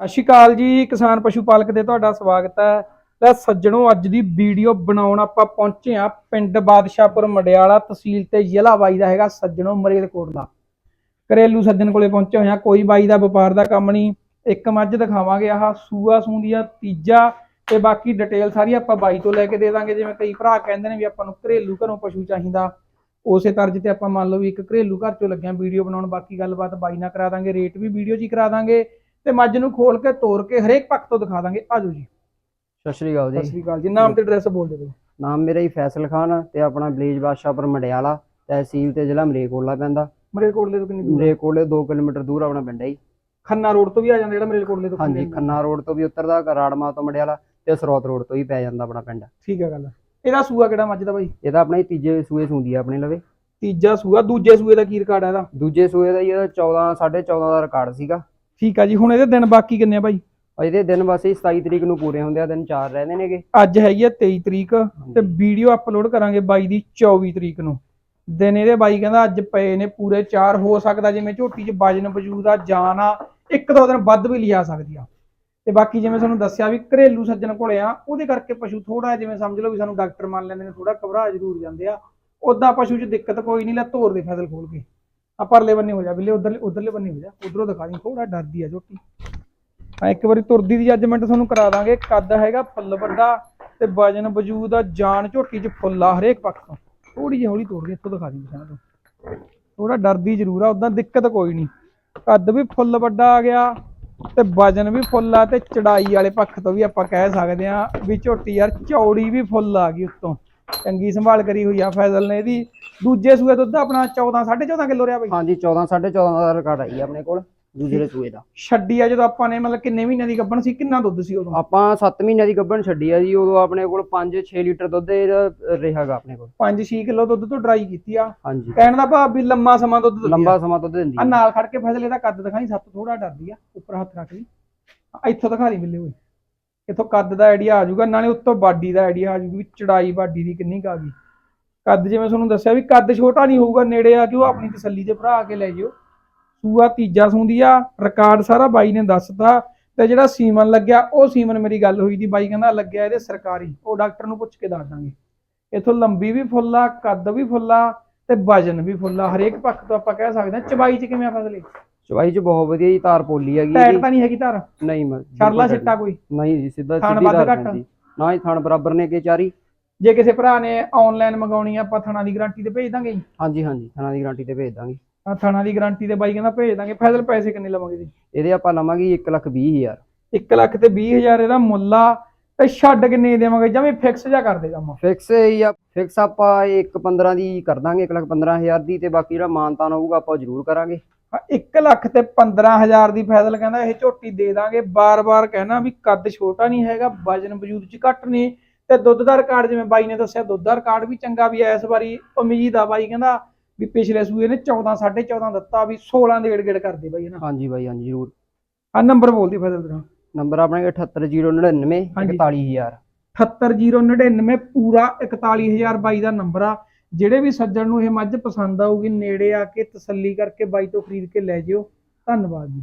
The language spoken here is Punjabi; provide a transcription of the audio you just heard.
ਸਤਿ ਸ਼੍ਰੀ ਅਕਾਲ ਜੀ, ਕਿਸਾਨ ਪਸ਼ੂ ਪਾਲਕ ਦੇ ਤੁਹਾਡਾ ਸਵਾਗਤ ਹੈ। ਲੈ ਸੱਜਣੋ, ਅੱਜ ਦੀ ਵੀਡੀਓ ਬਣਾਉਣ ਆਪਾਂ ਪਹੁੰਚੇ ਆ ਪਿੰਡ ਬਾਦਸ਼ਾਹਪੁਰ ਮੜਿਆਲਾ ਤਹਿਸੀਲ ਤੇ ਜ਼ਿਲ੍ਹਾ ਬਾਈ ਦਾ ਹੈਗਾ ਸੱਜਣੋ ਮਰੇਲਕੋਟ ਦਾ। ਘਰੇਲੂ ਸੱਜਣ ਕੋਲੇ ਪਹੁੰਚੇ ਹੋਇਆ ਕੋਈ ਬਾਈ ਦਾ ਵਪਾਰ ਦਾ ਕੰਮ ਨਹੀਂ। ਇੱਕ ਮੱਝ ਦਿਖਾਵਾਂਗੇ, ਆਹ ਸੂਆ ਸੂੰਦੀ ਤੀਜਾ ਤੇ ਬਾਕੀ ਡਿਟੇਲ ਸਾਰੀ ਆਪਾਂ ਬਾਈ ਤੋਂ ਲੈ ਕੇ ਦੇ ਦਾਂਗੇ। ਜਿਵੇਂ ਕਈ ਭਰਾ ਕਹਿੰਦੇ ਨੇ ਵੀ ਆਪਾਂ ਨੂੰ ਘਰੇਲੂ ਘਰੋਂ ਪਸ਼ੂ ਚਾਹੀਦਾ। ਉਸੇ ਤਰਜ ਤੇ ਆਪਾਂ ਮੰਨ ਲਓ ਵੀ ਇੱਕ ਘਰੇਲੂ ਘਰ ਚੋਂ ਲੱਗਿਆ ਵੀਡੀਓ ਬਣਾਉਣ, ਬਾਕੀ ਗੱਲਬਾਤ ਬਾਈ ਨਾਲ ਕਰਾ ਦਾਂਗੇ, ਰੇਟ ਵੀ ਵੀਡੀਓ 'ਚ ਹੀ ਕਰਾ ਦਾਂਗੇ। ਤੇ ਮੱਝ ਨੂੰ ਖੋਲ ਕੇ ਤੋੜ ਕੇ ਹਰੇਕ ਪੱਖ ਤੋਂ ਦਿਖਾ ਦਾਂਗੇ। ਆਜੋ ਜੀ। ਸਤਿ ਸ਼੍ਰੀ ਅਕਾਲ ਸਤਿ ਜੀ ਸ੍ਰੀ ਅਕਾਲ ਜੀ। ਨਾਮ ਤੇ ਐਡਰੈਸ ਬੋਲ ਦਿਓ ਨਾਮ ਮੇਰਾ ਹੀ ਫੈਸਲ ਖਾਨ ਤੇ ਆਪਣਾ ਬਲੇਜ ਬਾਦਸ਼ਾਹਪੁਰ ਮੜਿਆਲਾ ਤਹਿਸੀਲ ਤੇ ਜ਼ਿਲ੍ਹਾ ਮਰੇਕੋਟਲਾ ਪੈਂਦਾ। ਮਰੇਲਕੋਟਲੇ ਤੋਂ ਕਿੰਨੀ ਦੂਰ ਹੈ? ਮਰੇਕੋਟਲੇ 2 ਕਿਲੋਮੀਟਰ ਦੂਰ ਆਪਣਾ ਪਿੰਡ ਹੈ ਜੀ। ਖੰਨਾ ਰੋਡ ਤੋਂ ਵੀ ਆ ਜਾਂਦਾ ਜਿਹੜਾ ਮਰੇਲਕੋਟਲੇ ਤੋਂ ਹਾਂਜੀ ਖੰਨੇ ਖੰਨਾ ਰੋਡ ਤੋਂ ਵੀ ਉਤਰਦਾ ਰਾੜਮਾ ਤੋਂ ਮੜਿਆਲਾ ਤੇ ਸਰੋਤ ਰੋਡ ਤੋਂ ਹੀ ਪੈ ਜਾਂਦਾ ਆਪਣਾ ਪਿੰਡ। ਠੀਕ ਹੈ ਗੱਲ। ਇਹਦਾ ਸੂਆ ਕਿਹੜਾ ਮੱਝ ਦਾ ਬਾਈ? ਇਹਦਾ ਆਪਣਾ ਹੀ ਤੀਜੇ ਸੂਏ ਸੁੰਦੀ ਆ ਆਪਣੇ ਲਵੇ। ਤੀਜਾ ਸੂਆ ਦੂਜੇ ਸੂਏ ਦਾ ਕੀ ਰਿਕਾਰਡ ਹੈ ਇਹਦਾ? ਦੂਜੇ ਸੂਏ ਦਾ ਜੀ ਇਹਦਾ 14 14.5 ਦਾ ਰਿਕਾਰਡ ਸੀਗਾ। ਠੀਕ ਆ ਜੀ ਹੁਣ ਇਹਦੇ ਦਿਨ ਬਾਕੀ ਕਿੰਨੇ ਆ ਬਾਈ? ਇਹਦੇ ਦਿਨ ਬਸ ਹੀ 27 ਤਰੀਕ ਨੂੰ ਪੂਰੇ ਹੁੰਦੇ ਆ ਦਿਨ 4 ਰਹਿੰਦੇ ਨੇਗੇ ਅੱਜ ਹੈਗੀ ਆ 23 ਤਰੀਕ ਤੇ ਵੀਡੀਓ ਅਪਲੋਡ ਕਰਾਂਗੇ ਬਾਈ ਦੀ 24 ਤਰੀਕ ਨੂੰ। ਦਿਨ ਇਹਦੇ ਬਾਈ ਕਹਿੰਦਾ ਅੱਜ ਪਏ ਨੇ ਪੂਰੇ 4 ਹੋ ਸਕਦਾ ਜਿਵੇਂ ਝੋਟੀ 'ਚ ਵਜਨ ਵਜੂਦ ਆ ਜਾਨ ਆ ਇੱਕ ਦੋ ਦਿਨ ਵੱਧ ਵੀ ਲਿਆ ਸਕਦੀ ਆ। ਤੇ ਬਾਕੀ ਜਿਵੇਂ ਤੁਹਾਨੂੰ ਦੱਸਿਆ ਵੀ ਘਰੇਲੂ ਸੱਜਣ ਕੋਲੇ ਆ ਉਹਦੇ ਕਰਕੇ ਪਸ਼ੂ ਥੋੜਾ ਜਿਵੇਂ ਸਮਝ ਲਓ ਵੀ ਸਾਨੂੰ ਡਾਕਟਰ ਮੰਨ ਲੈਂਦੇ ਨੇ ਥੋੜਾ ਘਬਰਾ ਜ਼ਰੂਰ ਜਾਂਦੇ ਆ। ਉਦਾਂ ਪਸ਼ੂ 'ਚ ਦਿੱਕਤ ਕੋਈ ਨਹੀਂ ਲੈ ਧੋਰ ਦੇ ਫੈਸਲ ਖੋਲ ਕੇ। ਆ ਪਰਲੇ ਬੰਨੇ ਹੋ ਜਾ ਬਿੱਲੇ, ਉਧਰਲੇ ਉਧਰਲੇ ਬੰਨੇ ਹੋ ਜਾ। ਉਧਰੋਂ ਦਿਖਾ ਦੀ ਥੋੜਾ ਡਰਦੀ ਆ ਝੋਟੀ। ਆ ਇੱਕ ਵਾਰੀ ਤੁਰਦੀ ਦੀ ਜੱਜਮੈਂਟ ਤੁਹਾਨੂੰ ਕਰਾ ਦਾਂਗੇ। ਕੱਦ ਹੈਗਾ ਫੁੱਲ ਵੱਡਾ ਤੇ ਵਜਨ ਵਜੂਦ ਆ, ਜਾਨ ਝੋਟੀ 'ਚ ਫੁੱਲ ਆ ਹਰੇਕ ਪੱਖ। ਤੋਂ ਥੋੜੀ ਜਿਹੀ ਹੌਲੀ ਤੋੜ ਕੇ ਇੱਥੋਂ ਦਿਖਾ ਦੀ ਪਛਾਣ ਤੋਂ ਥੋੜਾ ਡਰਦੀ ਜ਼ਰੂਰ ਆ ਉਦਾਂ ਦਿੱਕਤ ਕੋਈ ਨਹੀਂ। ਕੱਦ ਵੀ ਫੁੱਲ ਵੱਡਾ ਆ ਗਿਆ ਤੇ ਵਜਨ ਵੀ ਫੁੱਲ ਆ ਤੇ ਚੜਾਈ ਵਾਲੇ ਪੱਖ ਤੋਂ ਵੀ ਆਪਾਂ ਕਹਿ ਸਕਦੇ ਆ ਵੀ ਝੋਟੀ ਯਾਰ ਚੌੜੀ ਵੀ ਫੁੱਲ ਆ ਗਈ ਉੱਤੋਂ। ਚੰਗੀ ਸੰਭਾਲ ਕਰੀ ਹੋਈ ਆ ਫੈਜ਼ਲ ਨੇ ਇਹਦੀ। ਦੂਜੇ ਸੂਏ ਦੁੱਧ ਆਪਣਾ 14 14.5 ਕਿਲੋ ਰਿਹਾ ਬਈ। ਹਾਂਜੀ 14 14.5 ਦਾ ਰਿਕਾਰਡ ਆਈ ਆਪਣੇ ਕੋਲ ਦੂਜੇ ਸੂਏ ਦਾ। ਛੱਡੀ ਆ ਜਦੋਂ ਆਪਾਂ ਨੇ ਮਤਲਬ ਕਿੰਨੇ ਮਹੀਨਿਆਂ ਦੀ ਗੱਭਣ ਸੀ ਕਿੰਨਾ ਦੁੱਧ ਸੀ ਉਦੋਂ? ਆਪਾਂ 7 ਮਹੀਨਿਆਂ ਦੀ ਗੱਭਣ ਛੱਡੀ ਆ ਜੀ ਉਦੋਂ ਆਪਣੇ ਕੋਲ 5-6 ਲੀਟਰ ਦੁੱਧ ਇਹਦਾ ਰਿਹਾਗਾ ਆਪਣੇ ਕੋਲ। 5-6 ਕਿਲੋ ਦੁੱਧ ਤੋਂ ਡਰਾਈ ਕੀਤੀ ਆ। ਹਾਂਜੀ। ਕਹਿਣ ਦਾ ਭਾਵ ਵੀ ਲੰਮਾ ਸਮਾਂ ਦੁੱਧ ਦਿੰਦੀ ਲੰਬਾ ਸਮਾਂ ਦੁੱਧ ਦਿੰਦੀ ਆ। ਨਾਲ ਖੜ ਕੇ ਫੈਸਲੇ ਦਾ ਕੱਦ ਦਿਖਾਈ ਸੱਤ ਥੋੜਾ ਡਰਦੀ ਆ ਉੱਪਰ ਹੱਥ ਰੱਖ ਲਈ। ਇੱਥੋਂ ਦਿਖਾ ਲਈ ਬਿੱਲੇ ਓਏ। ਇੱਥੋਂ ਕੱਦ ਦਾ ਆਈਡੀਆ ਆ ਜਾਊਗਾ, ਨਾਲੇ ਉੱਤੋਂ ਬਾਡੀ ਦਾ ਆਈਡੀਆ ਆ ਜਾਊਗਾ ਵੀ ਚੜਾਈ ਬਾਡੀ ਦੀ ਕਿੰਨੀ ਕੁ ਗਈ। ਕੱਦ ਜਿਵੇਂ ਤੁਹਾਨੂੰ ਦੱਸਿਆ ਵੀ ਕੱਦ ਛੋਟਾ ਨਹੀਂ ਹੋਊਗਾ, ਨੇੜੇ ਆ ਕੇ ਆਪਣੀ ਤਸੱਲੀ ਤੇ ਭਰਾ ਕੇ ਲੈ ਜਿਓ। ਸੂਆ ਤੀਜਾ ਸੂੰਦੀ ਆ ਰਿਕਾਰਡ ਸਾਰਾ ਬਾਈ ਨੇ ਦੱਸਤਾ ਤੇ ਜਿਹੜਾ ਸੀਮਨ ਲੱਗਿਆ, ਉਹ ਸੀਮਨ ਮੇਰੀ ਗੱਲ ਹੋਈ ਦੀ, ਬਾਈ ਕਹਿੰਦਾ ਲੱਗਿਆ ਇਹਦੇ ਸਰਕਾਰੀ, ਉਹ ਡਾਕਟਰ ਨੂੰ ਪੁੱਛ ਕੇ ਦੱਸ ਦਾਂਗੇ। ਇਥੋਂ ਲੰਬੀ ਵੀ ਫੁੱਲਾ ਕੱਦ ਵੀ ਫੁੱਲਾ ਤੇ ਵਜਨ ਵੀ ਫੁੱਲਾ ਹਰੇਕ ਪੱਖ ਤੋਂ ਆਪਾਂ ਕਹਿ ਸਕਦੇ ਹਾਂ, ਚਬਾਈ ਚ ਕਿਵੇਂ ਆ ਫਸਲੇ ਚਵਾਈ ਚ ਬਹੁਤ ਵਧੀਆ ਜੀ ਤਾਰ ਪੋਲੀ ਹੈਗੀ ਟਾਇਟ। ਤਾਂ ਨਹੀਂ ਹੈਗੀ ਧਾਰ? ਨਹੀਂ ਮੈਂ ਛਰਲਾ ਸਿੱਟਾ ਕੋਈ? ਨਹੀਂ ਜੀ ਸਿੱਧਾ ਸਿੱਧੀ ਘੱਟ? ਪੈਂਦੀ। ਨਾ ਹੀ ਥਣ ਬਰਾਬਰ ਨੇ ਕਿ ਚਾਰੀ। ਜੇ ਕਿਸੇ ਭਰਾ ਨੇ ਆਨਲਾਈਨ ਮੰਗਾਉਣੀ ਆ ਆਪਾਂ ਥਣਾ ਦੀ ਗਾਰੰਟੀ ਤੇ ਭੇਜ ਦਾਂਗੇ ਜੀ। ਹਾਂਜੀ ਹਾਂਜੀ ਥਣਾ ਦੀ ਗਾਰੰਟੀ ਤੇ ਭੇਜ ਦਾਂਗੇ। ਆ ਥਣਾ ਦੀ ਗਾਰੰਟੀ ਤੇ ਬਾਈ ਕਹਿੰਦਾ ਭੇਜ ਦਾਂਗੇ ਫੈਜ਼ਲ ਪੈਸੇ ਕਿੰਨੇ ਲਵਾਂਗੇ ਜੀ? ਇਹਦੇ ਆਪਾਂ ਲਵਾਂਗੇ 1 ਲੱਖ 20 ਹਜ਼ਾਰ। 1 ਲੱਖ ਤੇ 20000 ਇਹਦਾ ਮੁੱਲ ਆ ਤੇ ਛੱਡ ਕਿੰਨੇ ਦੇਵਾਂਗੇ? ਜਮੇ ਫਿਕਸ ਜਾ ਕਰ ਦੇ ਕੰਮ। ਫਿਕਸ ਜਾਂ ਫਿਕਸ ਆਪਾਂ 1 15 ਦੀ ਕਰ ਦਾਂਗੇ 1 ਲੱਖ 15 ਹਜ਼ਾਰ ਦੀ ਤੇ ਬਾਕੀ ਜਿਹੜਾ ਮਾਨਤਾਨ ਹੋਊਗਾ ਆਪਾਂ ਜ਼ਰੂਰ ਕਰਾਂਗੇ। 1 ਲੱਖ ਤੇ 15000 ਦੀ ਫੈਜ਼ਲ ਕਹਿੰਦਾ ਇਹ ਝੋਟੀ ਦੇ ਦਾਂਗੇ। ਬਾਰ-ਬਾਰ ਕਹਿਣਾ ਵੀ ਕੱਦ ਛੋਟਾ ਨਹੀਂ ਹੈਗਾ ਵਜਨ ਵਜੂਦ ਚ ਘੱਟ ਨਹੀਂ ਤੇ ਦੁੱਧ ਦਾ ਰਿਕਾਰਡ ਜਿਵੇਂ ਬਾਈ ਨੇ ਦੱਸਿਆ ਦੁੱਧ ਦਾ ਰਿਕਾਰਡ ਵੀ ਚੰਗਾ ਵੀ ਆ ਇਸ ਵਾਰੀ ਉਮੀਦ ਆ ਬਾਈ ਕਹਿੰਦਾ ਵੀ ਪਿਛਲੇ ਸੂਏ ਨੇ 14 14.5 ਦਿੱਤਾ ਵੀ 16 ਦੇ ਗੇੜ ਕਰਦੇ ਬਾਈ ਇਹਨਾਂ ਹਾਂਜੀ ਬਾਈ ਹਾਂਜੀ ਜ਼ਰੂਰ। ਆ ਨੰਬਰ ਬੋਲਦੀ ਫੈਜ਼ਲ ਤੇਰਾ। ਨੰਬਰ ਆਪਣੇ 78099 ਹਾਂਜੀ। 41000 78099 ਪੂਰਾ 41000 ਬਾਈ ਦਾ ਨੰਬਰ ਆ। ਜਿਹੜੇ ਵੀ ਸੱਜਣ ਨੂੰ ਇਹ ਮੱਝ ਪਸੰਦ ਆਊਗੀ, ਨੇੜੇ ਆ ਕੇ ਤਸੱਲੀ ਕਰਕੇ ਬਾਈ ਤੋਂ ਖਰੀਦ ਕੇ ਲੈ ਜਿਓ। ਧੰਨਵਾਦ ਜੀ।